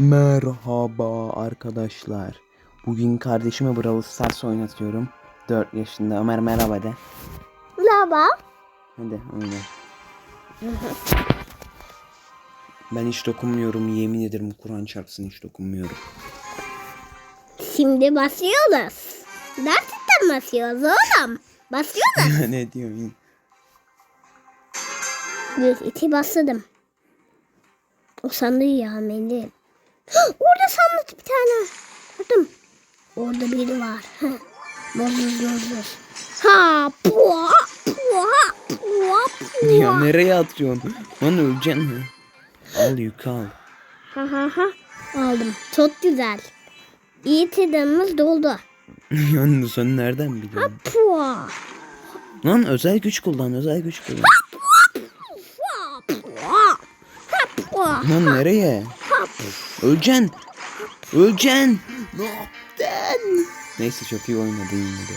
Merhaba arkadaşlar. Bugün kardeşime Brawl Stars oynatıyorum. 4 yaşında. Ömer merhaba de. Merhaba. Hadi oyna. Ben hiç dokunmuyorum. Yemin ederim Kur'an çarpsın hiç dokunmuyorum. Şimdi basıyoruz. Gerçekten basıyoruz oğlum. Basıyoruz. ne diyorsun? Bir iki bastım. O sandığı yağmeli. Orada sandık bir tane. Gördüm. Orada biri var. Bozuz bozuz. Ha puha puha puha Ya puha. nereye atıyorsun? Lan öleceksin mi? Al yük al. Ha ha ha. Aldım. Çok güzel. İyi tadımız doldu. Yani sen nereden biliyorsun? Puha. Lan özel güç kullan özel güç kullan. Ha. Lan nereye? Öleceksin. Öleceksin. Ne yaptın? Neyse çok iyi oynadın yine de.